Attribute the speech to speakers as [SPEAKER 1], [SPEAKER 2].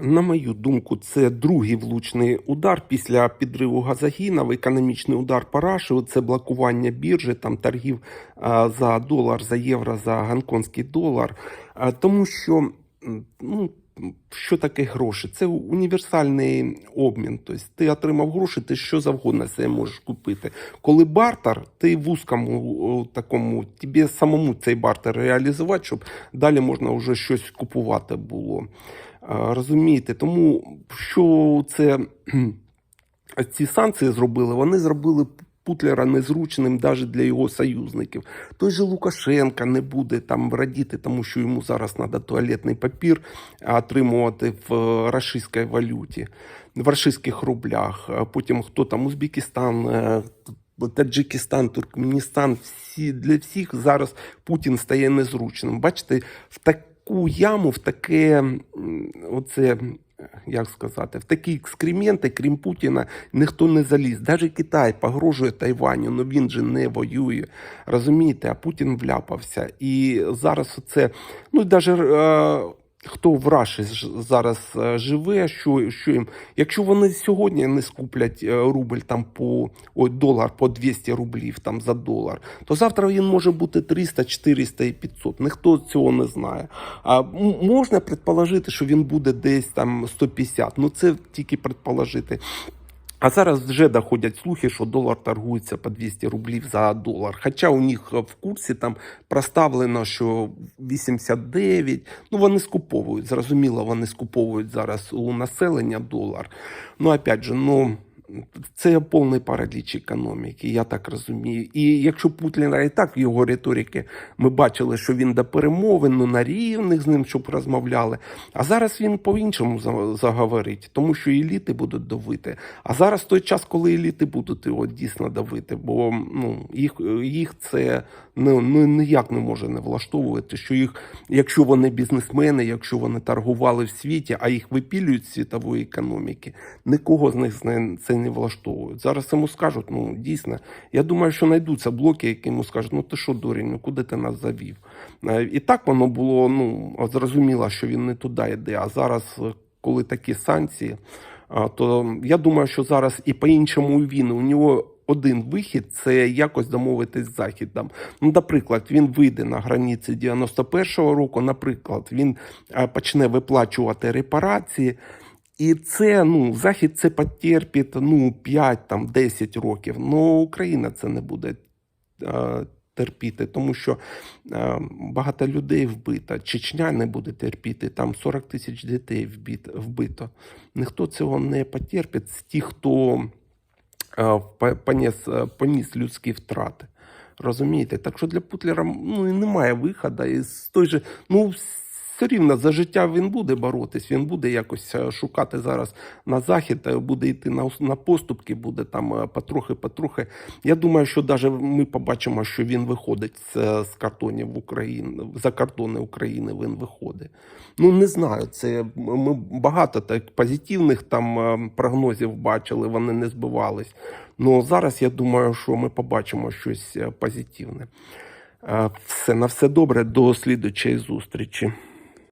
[SPEAKER 1] На мою думку, це другий влучний удар після підриву газогіна, економічний удар по це блокування біржі, там торгів за долар, за євро, за гонконгський долар. Тому що ну, що таке гроші? Це універсальний обмін. Тобто ти отримав гроші, ти що завгодно себе можеш купити. Коли бартер, ти в узкому такому, тобі самому цей бартер реалізувати, щоб далі можна вже щось купувати було. Розумієте, тому що це ці санкції зробили, вони зробили Путлера незручним навіть для його союзників. Той же Лукашенка не буде там радіти, тому що йому зараз треба туалетний папір отримувати в е, рашистській валюті, в рашистських рублях. Потім хто там Узбекистан. е, Таджикистан, Туркменістан, всі для всіх зараз Путін стає незручним. Бачите, в таку яму, в таке оце. Як сказати, в такі екскременти, крім Путіна, ніхто не заліз. Навіть Китай погрожує Тайваню, але він же не воює. Розумієте, а Путін вляпався. І зараз це, ну навіть хто в Раші зараз е, живе, що, що їм, якщо вони сьогодні не скуплять е, рубль там по ой, долар по 200 рублів там за долар, то завтра він може бути 300, 400 і 500. Ніхто цього не знає. А можна предположити, що він буде десь там 150. Ну це тільки предположити. А зараз вже доходять слухи, що долар торгується по 200 рублів за долар. Хоча у них в курсі там проставлено, що 89. Ну вони скуповують. Зрозуміло, вони скуповують зараз у населення долар. Ну опять же, ну. Це повний параліч економіки, я так розумію. І якщо Путліна і так в його риторики ми бачили, що він до перемовин, ну на рівних з ним, щоб розмовляли. А зараз він по-іншому заговорить, тому що еліти будуть давити. А зараз той час, коли еліти будуть його дійсно давити, бо ну, їх, їх це ну, ну, ніяк не може не влаштовувати, що їх, якщо вони бізнесмени, якщо вони торгували в світі, а їх випілюють з світової економіки, нікого з них це не влаштовує. Зараз йому скажуть, ну дійсно, я думаю, що знайдуться блоки, які йому скажуть, ну ти що, дурень, ну куди ти нас завів? Е, І так воно було ну, зрозуміло, що він не туди йде. А зараз, коли такі санкції, то я думаю, що зараз і по-іншому він у нього. Один вихід це якось домовитись з західом. Ну, наприклад, він вийде на границі 91-го року. Наприклад, він е, почне виплачувати репарації. І це ну захід це потерпить ну 5 там 10 років. Ну Україна це не буде е, терпіти, тому що е, багато людей вбито. Чечня не буде терпіти. Там 40 тисяч дітей вбито. Ніхто цього не потерпить з тих, хто е, поніс, поніс людські втрати. Розумієте? Так що для Путлера ну, і немає виходу. І з той же, ну, все рівно за життя він буде боротись, він буде якось е, шукати зараз на захід, е, буде йти на, на поступки, буде там е, потрохи-потрохи. Я думаю, що навіть ми побачимо, що він виходить з, е, з картонів України, за кордони України він виходить. Ну не знаю, це ми багато так позитивних там е, прогнозів бачили, вони не збивались. Ну зараз я думаю, що ми побачимо щось е, позитивне. Е, Все на все добре, до слідучої зустрічі.